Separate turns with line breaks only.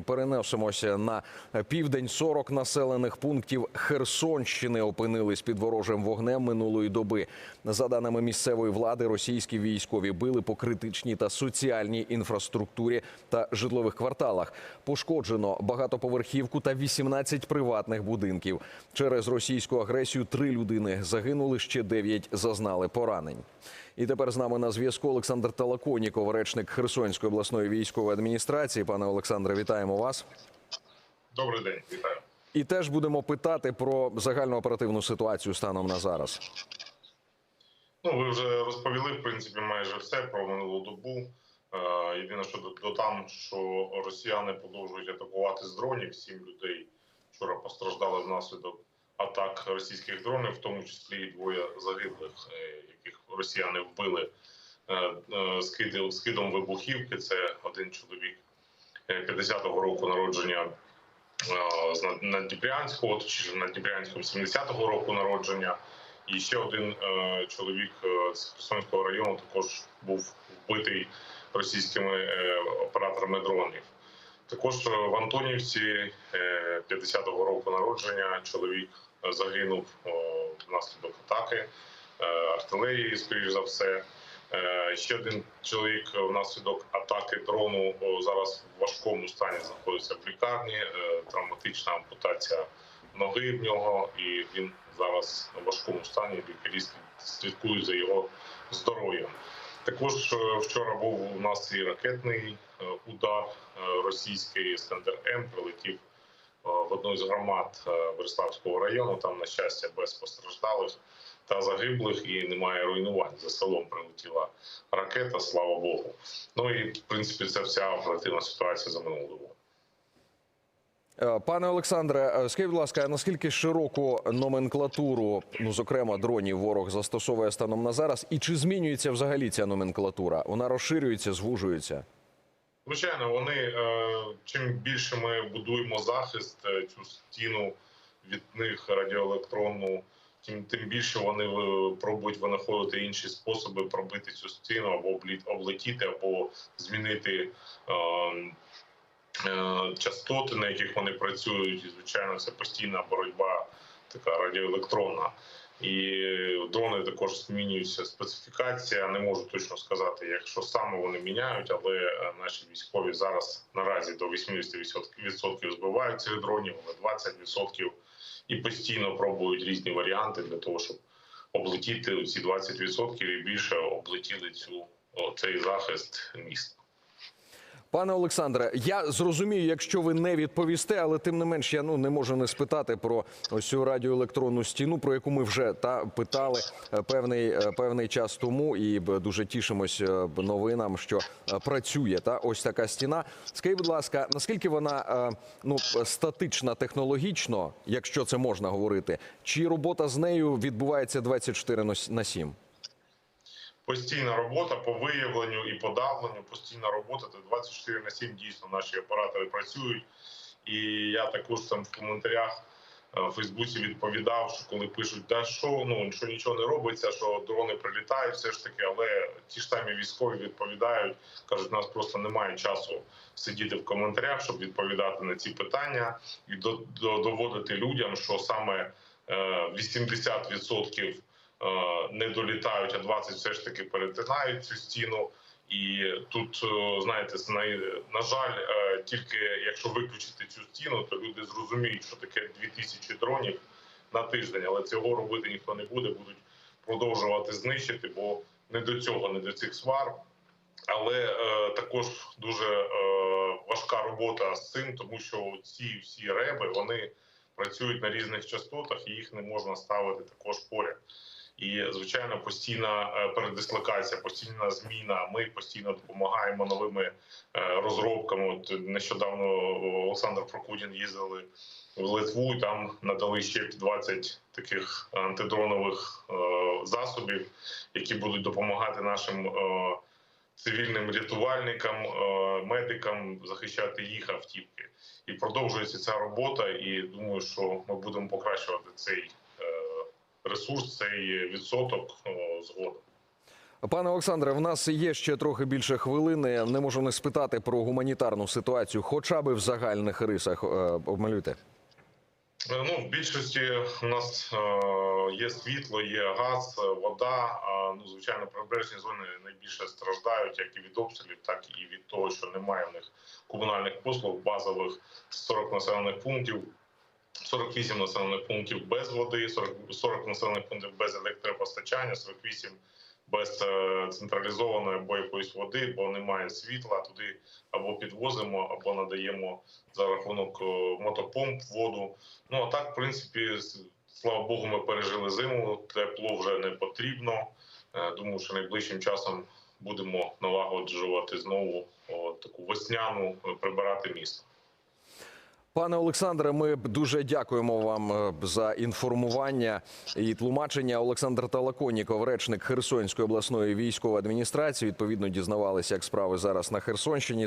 Перенесемося на південь. 40 населених пунктів Херсонщини опинились під ворожим вогнем минулої доби. За даними місцевої влади, російські військові били по критичній та соціальній інфраструктурі та житлових кварталах. Пошкоджено багатоповерхівку та 18 приватних будинків. Через російську агресію три людини загинули, ще 9 зазнали поранень. І тепер з нами на зв'язку Олександр Талаконіков, речник Херсонської обласної військової адміністрації. Пане Олександре, вітаємо вас.
Добрий день, вітаю.
І теж будемо питати про загальну оперативну ситуацію станом на зараз.
Ну, ви вже розповіли, в принципі, майже все про минулу добу. Е, Єдине, що додам, що росіяни продовжують атакувати з дронів. Сім людей вчора постраждали внаслідок атак російських дронів, в тому числі і двоє загиблих, е, яких росіяни вбили е, е, скиди- скидом вибухівки. Це один чоловік е, 50-го року народження е, з Наддніпрянського, точніше Наддніпрянського 70-го року народження. І ще один е, чоловік е, з Херсонського району також був вбитий російськими е, операторами дронів. Також е, в Антонівці е, 50-го року народження чоловік е, загинув е, внаслідок атаки е, артилерії, скоріш за все. Е, Ще один чоловік е, внаслідок атаки дрону зараз в важкому стані знаходиться в лікарні. е, Травматична ампутація ноги в нього, і він зараз в важкому стані. Лікарі слідкують за його здоров'ям. Також е, вчора був у нас і ракетний е, удар е, російський Іскандер М прилетів е, в одну з громад е, Береславського району. Там, на щастя, без постраждалих та загиблих, і немає руйнувань. За селом прилетіла ракета, слава Богу. Ну і в принципі це вся оперативна ситуація за минулу добу.
Е, Пане Олександре, е, скажіть, будь ласка, наскільки широку номенклатуру, ну зокрема дронів, ворог застосовує станом на зараз, і чи змінюється взагалі ця номенклатура? Вона розширюється, звужується?
Звичайно, вони е, чим більше ми будуємо захист, цю стіну від них радіоелектронну, тим тим більше вони е, пробують винаходити інші способи пробити цю стіну або облетіти, або змінити е, е, частоти, на яких вони працюють. І звичайно, це постійна боротьба, така радіоелектронна. І дрони також змінюються специфікація. Не можу точно сказати, якщо саме вони міняють, але е, наші військові зараз наразі до 80% збивають цих дронів, але 20% і постійно пробують різні варіанти для того, щоб облетіти ці 20% і більше облетіли цю цей захист міста.
Пане Олександре, я зрозумію, якщо ви не відповісте, але тим не менш я ну не можу не спитати про ось цю радіоелектронну стіну, про яку ми вже та питали е, певний е, певний час тому, і дуже тішимось е, новинам, що працює та ось така стіна. Скажіть, будь ласка, наскільки вона ну статична технологічно, якщо це можна говорити, чи робота з нею відбувається 24 на 7?
Постійна робота по виявленню і подавленню, постійна робота. Це 24 на 7 дійсно наші оператори працюють. І я також там в коментарях е, в Фейсбуці відповідав, що коли пишуть, да що ну що нічого не робиться, що дрони прилітають, все ж таки, але ті ж самі військові відповідають, кажуть, у нас просто немає часу сидіти в коментарях, щоб відповідати на ці питання і до, до доводити людям, що саме е, 80% е, не долітають, а 20 все ж таки перетинають цю стіну. І тут е, знаєте, на, на жаль, е, тільки якщо виключити цю стіну, то люди зрозуміють, що таке 2000 дронів на тиждень, але цього робити ніхто не буде. Будуть продовжувати знищити, бо не до цього, не до цих свар. Але е, також дуже е, важка робота з цим, тому що ці всі реби вони працюють на різних частотах, і їх не можна ставити також поряд. І звичайно, постійна е, передислокація, постійна зміна. Ми постійно допомагаємо новими е, розробками. От нещодавно Олександр Прокудін їздили в Литву. Там надали ще 20 таких антидронових е, засобів, які будуть допомагати нашим цивільним рятувальникам, медикам захищати їх автівки. І продовжується ця робота. І думаю, що ми будемо покращувати цей ресурс, цей відсоток згодом.
Пане Олександре, в нас є ще трохи більше хвилини. Не можу не спитати про гуманітарну ситуацію, хоча би в загальних рисах. Е, Обмалюйте.
Е, Ну, в більшості у нас е, є світло, є газ, вода. Ну, звичайно, прибережні зони найбільше страждають як і від обстрілів, так і від того, що немає в них комунальних послуг базових 40 населених пунктів. 48 населених пунктів без води, 40, 40 населених пунктів без електропостачання, 48 без е, централізованої або якоїсь води, бо немає світла. Туди або підвозимо, або надаємо за рахунок е, мотопомп воду. Ну а так, в принципі, слава Богу, ми пережили зиму. Тепло вже не потрібно. Е, Думаю, що найближчим часом будемо налагоджувати знову таку весняну прибирати місто.
Пане Олександре, ми дуже дякуємо вам е, за інформування і тлумачення. Олександр Талаконіков, речник Херсонської обласної військової адміністрації, відповідно дізнавалися, як справи зараз на Херсонщині.